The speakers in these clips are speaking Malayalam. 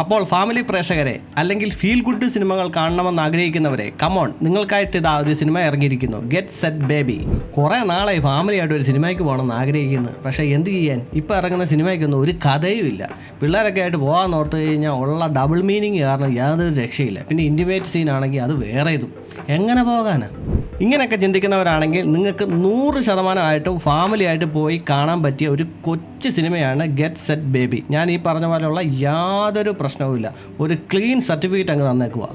അപ്പോൾ ഫാമിലി പ്രേക്ഷകരെ അല്ലെങ്കിൽ ഫീൽ ഗുഡ് സിനിമകൾ കാണണമെന്ന് ആഗ്രഹിക്കുന്നവരെ കമോൺ നിങ്ങൾക്കായിട്ട് ഇതാ ഒരു സിനിമ ഇറങ്ങിയിരിക്കുന്നു. ഗെറ്റ് സെറ്റ് ബേബി കുറേ നാളായി ഫാമിലിയായിട്ട് ഒരു സിനിമയ്ക്ക് പോകണമെന്ന് ആഗ്രഹിക്കുന്നു. പക്ഷേ എന്ത് ചെയ്യാൻ? ഇപ്പോൾ ഇറങ്ങുന്ന സിനിമയ്ക്കൊന്നും ഒരു കഥയും ഇല്ല. പിള്ളേരൊക്കെ ആയിട്ട് പോകാൻ ഓർത്ത് കഴിഞ്ഞാൽ ഉള്ള ഡബിൾ മീനിങ് കാരണം യാതൊരു രക്ഷയില്ല. പിന്നെ ഇന്റിമേറ്റ് സീൻ ആണെങ്കിൽ അത് വേറെ ഇതും എങ്ങനെ പോകാനാ? ഇങ്ങനെയൊക്കെ ചിന്തിക്കുന്നവരാണെങ്കിൽ നിങ്ങൾക്ക് നൂറ് ശതമാനമായിട്ടും ഫാമിലിയായിട്ട് പോയി കാണാൻ പറ്റിയ ഒരു കൊച്ചു സിനിമയാണ് ഗെറ്റ് സെറ്റ് ബേബി ഞാൻ ഈ പറഞ്ഞ പോലെയുള്ള യാതൊരു പ്രശ്നവുമില്ല ഒരു ക്ലീൻ സർട്ടിഫിക്കറ്റ് അങ്ങ് തന്നേക്കുക.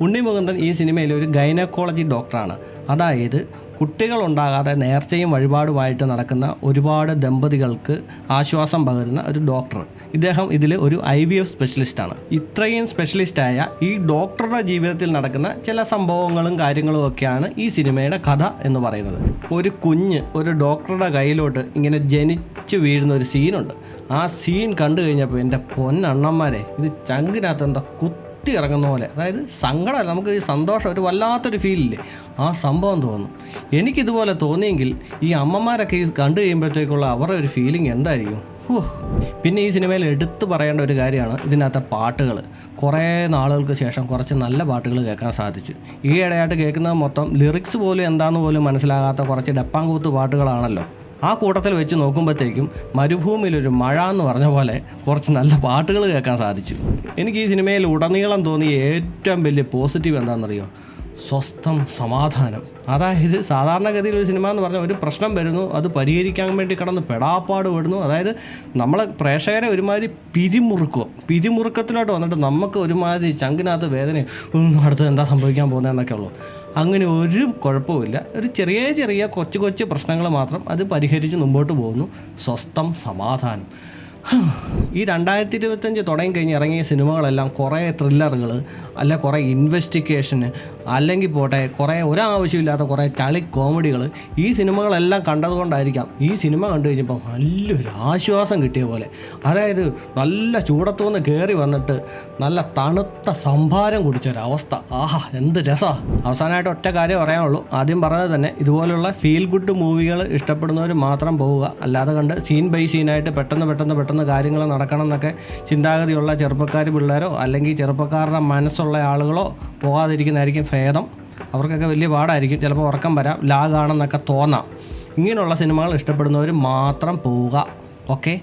ഉണ്ണി മുകുന്ദൻ ഈ സിനിമയിൽ ഒരു ഗൈനക്കോളജി ഡോക്ടറാണ്. അതായത് കുട്ടികളുണ്ടാകാതെ നേർച്ചയും വഴിപാടുമായിട്ട് നടക്കുന്ന ഒരുപാട് ദമ്പതികൾക്ക് ആശ്വാസം പകരുന്ന ഒരു ഡോക്ടർ. ഇദ്ദേഹം ഇതിൽ ഒരു ഐ വി എഫ് സ്പെഷ്യലിസ്റ്റാണ്. ഇത്രയും സ്പെഷ്യലിസ്റ്റായ ഈ ഡോക്ടറുടെ ജീവിതത്തിൽ നടക്കുന്ന ചില സംഭവങ്ങളും കാര്യങ്ങളും ഒക്കെയാണ് ഈ സിനിമയുടെ കഥ എന്ന് പറയുന്നത്. ഒരു കുഞ്ഞ് ഒരു ഡോക്ടറുടെ കയ്യിലോട്ട് ഇങ്ങനെ ജനിച്ച് വീഴുന്ന ഒരു സീനുണ്ട് ആ സീൻ കണ്ടു കഴിഞ്ഞപ്പോൾ എന്റെ പൊന്നണ്ണന്മാരെ ഇത് ചങ്കിനകത്ത് എന്താ കുത്തി ഇറങ്ങുന്ന പോലെ. അതായത് സങ്കടമല്ല നമുക്ക് ഈ സന്തോഷം ഒരു വല്ലാത്തൊരു ഫീലില്ലേ ആ സംഭവം തോന്നും എനിക്കിതുപോലെ തോന്നിയെങ്കിൽ ഈ അമ്മമാരൊക്കെ ഇത് കണ്ടു കഴിയുമ്പോഴത്തേക്കുള്ള അവരുടെ ഒരു ഫീലിംഗ് എന്തായിരിക്കും? പിന്നെ ഈ സിനിമയിൽ എടുത്തു പറയേണ്ട ഒരു കാര്യമാണ് ഇതിനകത്തെ പാട്ടുകൾ കുറേ നാളുകൾക്ക് ശേഷം കുറച്ച് നല്ല പാട്ടുകൾ കേൾക്കാൻ സാധിച്ചു. ഈ ഇടയായിട്ട് കേൾക്കുന്നത് മൊത്തം ലിറിക്സ് പോലും എന്താണെന്ന് പോലും മനസ്സിലാകാത്ത കുറച്ച് ഡപ്പാങ്കൂത്ത് പാട്ടുകളാണല്ലോ. ആ കൂട്ടത്തിൽ വെച്ച് നോക്കുമ്പോഴത്തേക്കും മരുഭൂമിയിലൊരു മഴ എന്ന് പറഞ്ഞ പോലെ കുറച്ച് നല്ല പാട്ടുകൾ കേൾക്കാൻ സാധിച്ചു. എനിക്ക് ഈ സിനിമയിൽ ഉടനീളം തോന്നിയ ഏറ്റവും വലിയ പോസിറ്റീവ് എന്താണെന്നറിയോ? സ്വസ്ഥം സമാധാനം. അതായത് സാധാരണഗതിയിൽ ഒരു സിനിമ എന്ന് പറഞ്ഞാൽ ഒരു പ്രശ്നം വരുന്നു അത് പരിഹരിക്കാൻ വേണ്ടി കിടന്ന് പെടാപ്പാട് പെടുന്നു. അതായത് നമ്മളെ പ്രേക്ഷകരെ ഒരുമാതിരി പിരിമുറുക്കുക പിരിമുറുക്കത്തിലോട്ട് വന്നിട്ട് നമുക്ക് ഒരുമാതിരി ചങ്കിനകത്ത് വേദന അടുത്ത് എന്താ സംഭവിക്കാൻ പോകുന്നതെന്നൊക്കെ ഉള്ളൂ. അങ്ങനെ ഒരു കുഴപ്പമില്ല ഒരു ചെറിയ ചെറിയ കൊച്ചു കൊച്ചു പ്രശ്നങ്ങൾ മാത്രം അത് പരിഹരിച്ച് മുമ്പോട്ട് പോകുന്നു. സ്വസ്ഥം സമാധാനം. ഈ രണ്ടായിരത്തി ഇരുപത്തഞ്ച് തുടങ്ങി കഴിഞ്ഞ് ഇറങ്ങിയ സിനിമകളെല്ലാം കുറേ ത്രില്ലറുകൾ അല്ല കുറേ ഇൻവെസ്റ്റിഗേഷന് അല്ലെങ്കിൽ പോട്ടെ കുറേ ഒരാവശ്യമില്ലാത്ത കുറേ ചളി കോമഡികൾ ഈ സിനിമകളെല്ലാം കണ്ടതുകൊണ്ടായിരിക്കാം. ഈ സിനിമ കണ്ടു കഴിഞ്ഞപ്പോൾ നല്ലൊരു ആശ്വാസം കിട്ടിയ പോലെ. അതായത് നല്ല ചൂടത്തുനിന്ന് കയറി വന്നിട്ട് നല്ല തണുത്ത സംഭാരം കുടിച്ചൊരവസ്ഥ. ആഹാ എന്ത് രസമാണ് അവസാനമായിട്ട് ഒറ്റ കാര്യം പറയാനുള്ളൂ. ആദ്യം പറഞ്ഞത് തന്നെ ഇതുപോലുള്ള ഫീൽ ഗുഡ് മൂവികൾ ഇഷ്ടപ്പെടുന്നവർ മാത്രം പോവുക. അല്ലാതെ കണ്ട് സീൻ ബൈ സീനായിട്ട് പെട്ടെന്ന് പെട്ടെന്ന് പെട്ടെന്ന് കാര്യങ്ങൾ നടക്കണം എന്നൊക്കെ ചിന്താഗതിയുള്ള ചെറുപ്പക്കാർ പിള്ളേരോ അല്ലെങ്കിൽ ചെറുപ്പക്കാരുടെ മനസ്സുള്ള ആളുകളോ പോകാതിരിക്കുന്നതായിരിക്കും ഭേദം. അവർക്കൊക്കെ വലിയ പാടായിരിക്കും. ചിലപ്പോൾ ഉറക്കം വരാം ലാഗാണെന്നൊക്കെ തോന്നാം. ഇങ്ങനെയുള്ള സിനിമകൾ ഇഷ്ടപ്പെടുന്നവർ മാത്രം പോവുക. ഓക്കെ?